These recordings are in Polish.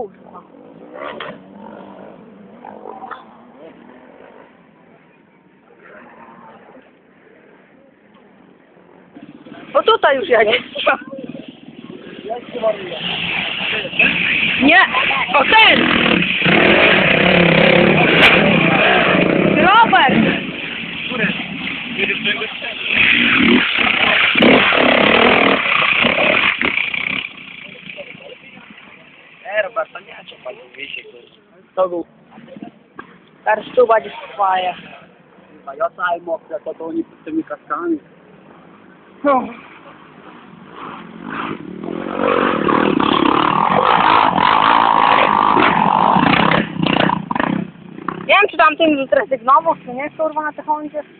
Kurwa. O tutaj już jedzie. Nie, o ten! Robert! E, Roberta, nie cię pan wiesi, kurwa. To był. Tu będzie swoje. A ja cały mokry, to to oni pod tymi kaskami. No. Nie wiem, czy tamtym już zrezygnował, czy nie, kurwa, na tych.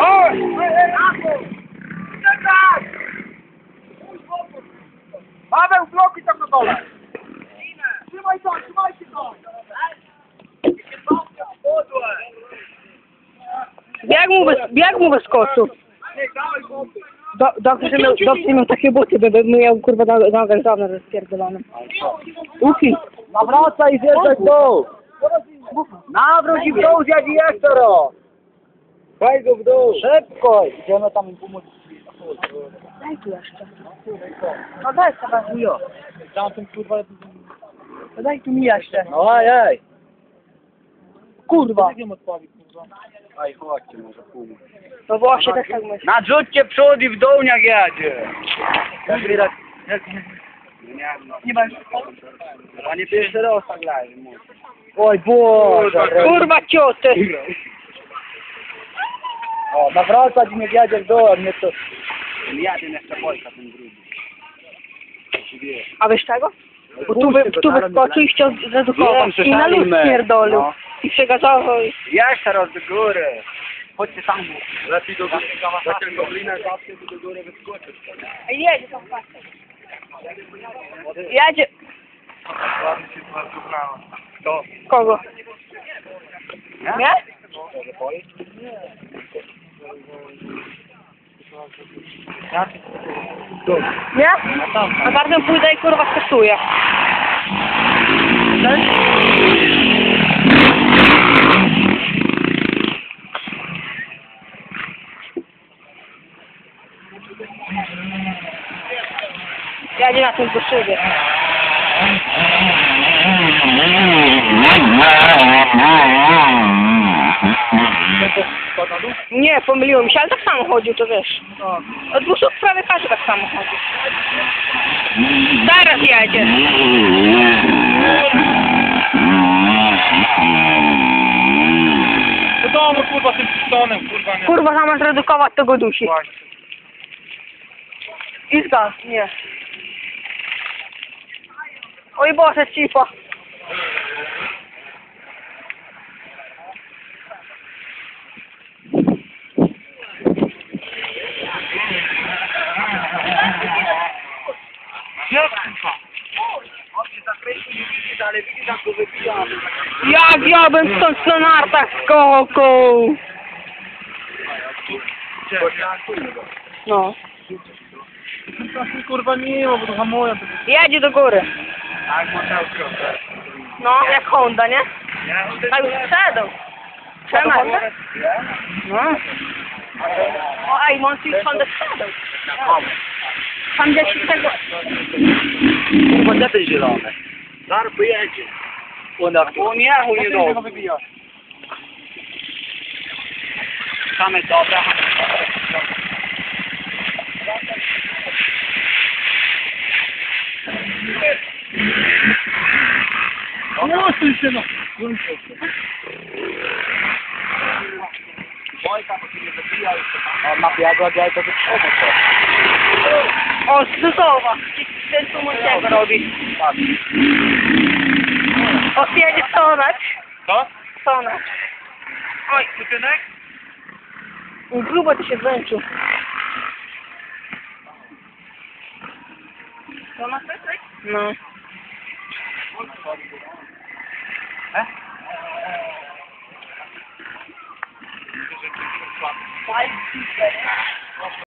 Oj! Czekaj! Paweł, bloki tam na dole! Trzymaj to, trzymajcie to! Bieg mu, bez, bieg mu dawaj boty! Do, dobrze, że miał, dobrze, miał takie buty, by, by miał kurwa nogę żonę rozpierdoloną. Ufi. Nawracaj i zjeżdżaj w dół! Nawróć i w dół zjadzi jeszcze ro! Daj go w dół! Szybko! Idziemy tam pomóc. Daj tu jeszcze. No daj sobie. Chujo! Tamtym kurwa... No daj tu mi jeszcze. No ajaj! Kurwa. wiem odpowiedź kurwa. Aj, chodźcie może pomóc. No właśnie, też tak myślę. Nadrzućcie przód i w dół niech jedzie! Jak Nie będę. A nie pierwszy raz tak leży, Oj Boże! Kurwa cioty. O, nawracać i nie jedzie w dół, nie to... Jadę jeszcze Polka ten drugi. A wiesz czego? Bo tu, wy, tu wyskoczył i chciał zredukować. I na słyszeliśmy. pierdolił. No. I przegazował. i- Jeszcze raz do góry. Chodźcie tam. Lepiej do góry. Jak tylko glinę zawsze do góry wyskoczyć. Ej, Jedzie tam facet. Jedzie. Ładnie się bardzo brało. Kto? Kogo? Nie? Nie? A bardzo pójdę i kurwa skasuję. Jadzie na tym. Nie, pomyliłem się, ale tak samo chodził, to wiesz. Od 200 prawie każdy tak samo chodzi. Teraz jedzie. No on kurwa tym pistonem, kurwa nie. Kurwa, zamiast redukować, to go dusi. Właśnie. I zgas, nie. Oj Boże, wybijamy. Jak ja bym stąd na nartach skokał. No. Kurwa nie ma, bo to hamują. Jedzie do góry. Tak, można ukrywać. No, jak Honda, nie? A już sprzedał. Przemar, nie? No. O, ej, on ci Honda sprzedał. Tam gdzieś tego... Bo Gdzie ten zielony? Zaraz pojedzie. Ona On jechał nie do. wybijasz. Same dobra. No, ty się no. On ma biegła, biegła, to wytrzymać to. O, zduzowa. Ten tu Montiego robi. O, jedzie stonać. Co? Stonać. Oj, Synek? grubo ty się zmęczył. To na sesek? No.